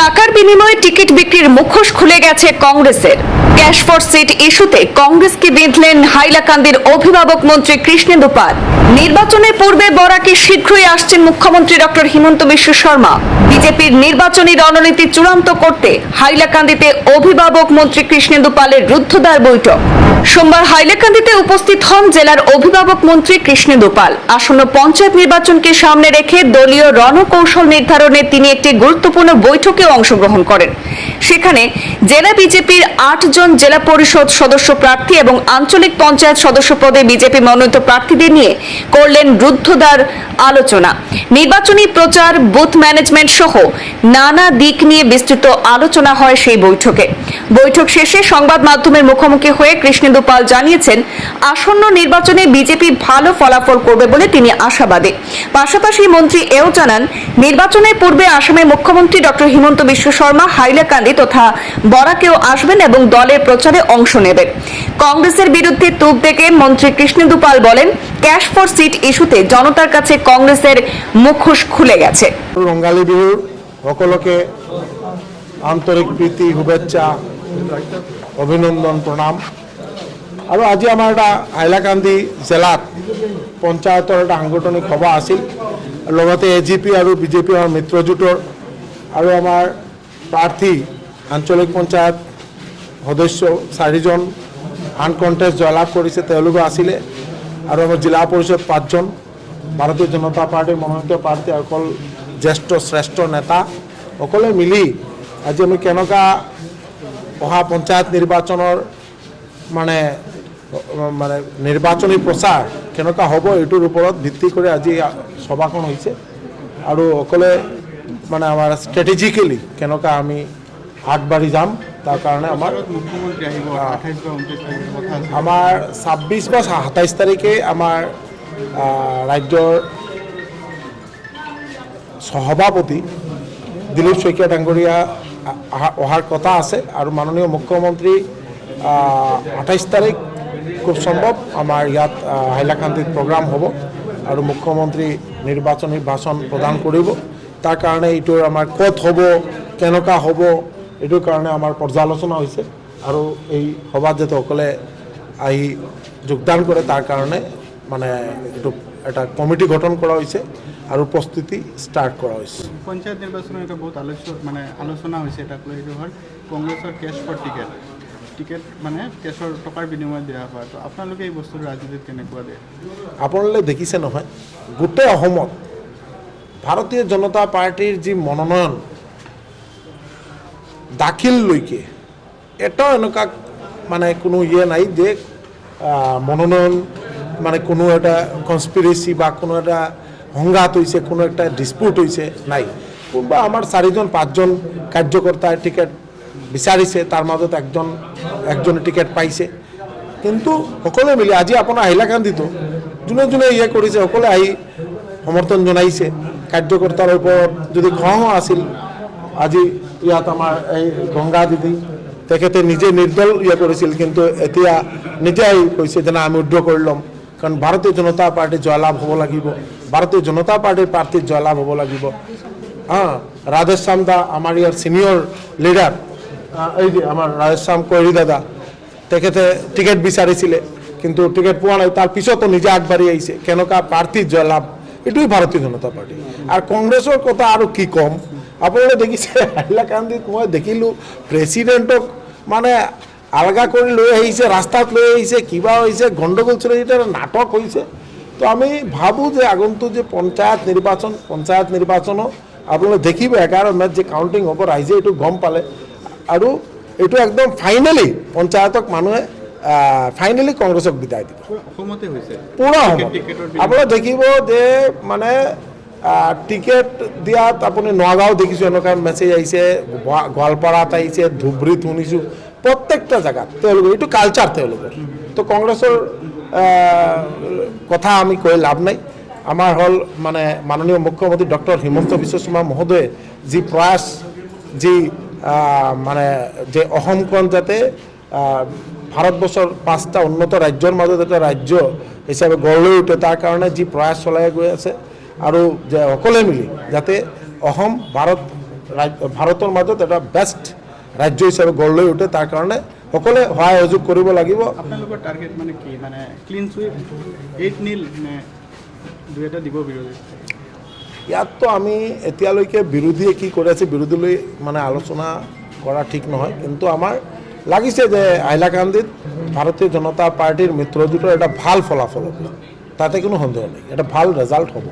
টাকার বিনিময়ে টিকিট বিক্রির মুখোশ খুলে গেছে কংগ্রেসের। ক্যাশ ফর সিট ইস্যুতে কংগ্রেসকে বেঁধলেন হাইলাকান্দির অভিভাবক মন্ত্রী কৃষ্ণেন্দু পাল। নির্বাচনের পূর্বে বরাকে শীঘ্রই আসছেন মুখ্যমন্ত্রী ডক্টর হিমন্ত বিশ্ব শর্মা। বিজেপির নির্বাচনী রণনীতি চূড়ান্ত করতে হাইলাকান্দিতে অভিভাবক মন্ত্রী কৃষ্ণেন্দু পালের রুদ্ধদ্বার বৈঠক। সোমবার হাইলাকান্দিতে উপস্থিত হন জেলার অভিভাবক মন্ত্রী কৃষ্ণেন্দু পাল। আসন্ন পঞ্চায়েত নির্বাচনকে সামনে রেখে দলীয় রণকৌশল নির্ধারণে তিনি একটি গুরুত্বপূর্ণ বৈঠকে অংশগ্রহণ করেন। সেখানে জেলা বিজেপির আটজন জেলা পরিষদ সদস্য প্রার্থী এবং আঞ্চলিক পঞ্চায়েত সদস্য পদে বিজেপি মনোনীত প্রার্থীদের নিয়ে করলেন রুদ্ধদ্বার আলোচনা। নির্বাচনী প্রচার, বুথ ম্যানেজমেন্ট সহ নানা দিক নিয়ে বিস্তৃত আলোচনা হয় সেই বৈঠকে। বৈঠক শেষে সংবাদ মাধ্যমের মুখোমুখি হয়ে কৃষ্ণেন্দু পাল জানিয়েছেন, আসন্ন নির্বাচনে বিজেপি ভালো ফলাফল করবে বলে তিনি আশাবাদী। পাশাপাশি মন্ত্রী এও জানান, নির্বাচনের পূর্বে আসামের মুখ্যমন্ত্রী ডক্টর হিমন্ত বিশ্ব শর্মা, হাইলাকান্দি তথা বরাকেও আসবেন এবং দলের প্রচারে অংশ নেবে। কংগ্রেসের বিরুদ্ধে তুপ দেখে মন্ত্রী কৃষ্ণেন্দু বলেন, ক্যাশ ফর সিট ইস্যুতে জনতার কাছে কংগ্রেসের মুখোশ খুলে গেছে। ৰঙালী বিহুৰ সকলোকে আন্তৰিক প্ৰীতি শুভেচ্ছা, অভিনন্দন প্ৰণাম আৰু আজি আমাৰ এটা হাইলাকান্দি জিলাত, পঞ্চায়তৰ এটা সাংগঠনিক সভা আছিল। লগতে এ জি পি আৰু বিজেপি আমাৰ মিত্ৰজোঁটৰ আৰু আমাৰ প্ৰাৰ্থী আঞ্চলিক পঞ্চায়ত সদস্য চাৰিজন আনকণ্টেষ্ট জয়লাভ কৰিছে, তেওঁলোকো আছিলে। আৰু আমাৰ জিলা পৰিষদ পাঁচজন, ভাৰতীয় জনতা পাৰ্টীৰ মনোনীত প্ৰাৰ্থী অকল জ্যেষ্ঠ, শ্ৰেষ্ঠ নেতা সকলোৱে মিলি আজি আমি কেনেকুৱা অহা পঞ্চায়ত নিৰ্বাচনৰ মানে মানে নিৰ্বাচনী প্ৰচাৰ কেনেকুৱা হ'ব এইটোৰ ওপৰত ভিত্তি কৰি আজি সভাখন হৈছে। আৰু সকলোৱে মানে আমাৰ ষ্ট্ৰেটেজিকেলি কেনেকুৱা আমি আগবাঢ়ি যাম। তাৰ কাৰণে আমাৰ আমাৰ ছাব্বিছ বা সাতাইছ তাৰিখে আমাৰ ৰাজ্যৰ সভাপতি দিলীপ শইকীয়া ডাঙৰীয়া অহাৰ কথা আছে আৰু মাননীয় মুখ্যমন্ত্ৰী আঠাইছ তাৰিখ খুব সম্ভৱ আমাৰ ইয়াত হাইলাকান্দিত প্ৰগ্ৰাম হ'ব আৰু মুখ্যমন্ত্ৰী নিৰ্বাচনী ভাষণ প্ৰদান কৰিব। তাৰ কাৰণে এইটো আমাৰ ক'ত হ'ব কেনেকুৱা হ'ব এইটোৰ কাৰণে আমাৰ পৰ্যালোচনা হৈছে আৰু এই সভাত যাতে সকলে আহি যোগদান কৰে তাৰ কাৰণে মানে এইটো এটা কমিটি গঠন কৰা হৈছে আৰু প্ৰস্তুতি ষ্টাৰ্ট কৰা হৈছে। পঞ্চায়ত নিৰ্বাচনৰ এটা বহুত আলোচ মানে আলোচনা হৈছে তাক লৈ এইটো হ'ল কংগ্ৰেছৰ কেছ ফৰ টিকেট। টিকেট মানে কেছৰ টকাৰ বিনিময়ত দিয়া হয় তো আপোনালোকে এই বস্তুটো ৰাজনীতিত কেনেকুৱা দিয়ে আপোনালোকে দেখিছে নহয় গোটেই অসমত ভাৰতীয় জনতা পাৰ্টীৰ যি মনোনয়ন দাখিললৈকে এটাও এনেকুৱা মানে কোনো ইয়ে নাই যে মনোনয়ন মানে কোনো এটা কনস্পিৰেচি বা কোনো এটা সংঘাত হৈছে, কোনো এটা ডিছপুট হৈছে, নাই। কোনোবা আমাৰ চাৰিজন, পাঁচজন কাৰ্যকৰ্তাই টিকেট বিচাৰিছে, তাৰ মাজত একজন, একজনে টিকেট পাইছে। কিন্তু সকলোৱে মিলি, আজি আপোনাৰ হাইলাকান্দিতো যোনে যোনে ইয়ে কৰিছে, সকলোৱে আহি সমৰ্থন জনাইছে। কাৰ্যকৰ্তাৰ ওপৰত যদি খং আছিল আজি ইয়াত আমাৰ এই গংগা দিদি, তেখেতে নিজে নিৰ্দল ইয়ে কৰিছিল, কিন্তু এতিয়া নিজে আহি কৈছে যে আমি উদ্ধ কৰি ল'ম। কাৰণ ভাৰতীয় জনতা পাৰ্টীৰ জয়লাভ হ'ব লাগিব। ভাৰতীয় জনতা পাৰ্টীৰ প্ৰাৰ্থীৰ জয়লাভ হ'ব লাগিব। হা, ৰাধেশ্যাম দা, আমাৰ ইয়াৰ ছিনিয়ৰ লিডাৰ এই যে আমাৰ ৰাধেশ্যাম কৈৰী দাদা, তেখেতে টিকেট বিচাৰিছিলে, কিন্তু টিকেট পোৱা নাই। তাৰ পিছতো নিজে আগবাঢ়ি আহিছে। কেনেকুৱা প্ৰাৰ্থীৰ জয়লাভ? এইটোৱে ভাৰতীয় জনতা পাৰ্টী। আৰু কংগ্ৰেছৰ কথা আৰু কি ক'ম? আপোনালোকে দেখিছে হাইলাকান্দিত মই দেখিলোঁ প্ৰেচিডেণ্টক মানে আলগা কৰি লৈ আহিছে ৰাস্তাত লৈ আহিছে কিবা হৈছে গণ্ডগোল চলিছে এটা নাটক হৈছে। তো আমি ভাবোঁ যে আগন্তুক যে পঞ্চায়ত নিৰ্বাচন পঞ্চায়ত নিৰ্বাচনো আপোনালোকে দেখিব এঘাৰ মেচ যে কাউণ্টিং হ'ব ৰাইজে এইটো গম পালে। আৰু এইটো একদম ফাইনেলি পঞ্চায়তক মানুহে ফাইনেলি কংগ্ৰেছক বিদায় দিব। পুৰা টিকেটৰ আপোনালোকে দেখিব যে মানে টিকেট দিয়াত আপুনি নগাঁও দেখিছোঁ, এনেকুৱা মেছেজ আহিছে, গোৱা- গোৱালপাৰাত আহিছে, ধুবুৰীত শুনিছোঁ, প্ৰত্যেকটা জেগাত তেওঁলোকৰ, এইটো কালচাৰ তেওঁলোকৰ। তো কংগ্ৰেছৰ কথা আমি কৈ লাভ নাই। আমাৰ হ'ল মানে মাননীয় মুখ্যমন্ত্ৰী ডক্টৰ হিমন্ত বিশ্ব শৰ্মা মহোদয়ে যি প্ৰয়াস, যি মানে যে অসমখন যাতে ভাৰতবৰ্ষৰ পাঁচটা উন্নত ৰাজ্যৰ মাজত এটা ৰাজ্য হিচাপে গঢ় লৈ উঠে, তাৰ কাৰণে যি প্ৰয়াস চলাই গৈ আছে আৰু যে সকলোৱে মিলি যাতে অসম ভাৰত ভাৰতৰ মাজত এটা বেষ্ট ৰাজ্য হিচাপে গঢ় লৈ উঠে তাৰ কাৰণে সকলোৱে সহায় সহযোগ কৰিব লাগিব। মানে মানে ইয়াততো আমি এতিয়ালৈকে বিৰোধীয়ে কি কৰি আছে বিৰোধীলৈ মানে আলোচনা কৰা ঠিক নহয়। কিন্তু আমাৰ লাগিছে যে হাইলাকান্দিত ভাৰতীয় জনতা পাৰ্টীৰ মিত্ৰজোঁটৰ এটা ভালো ফলাফল হ'ব। তাতে কোনো সন্দেহ নাই। এটা ভালো রেজাল্ট হ'ব।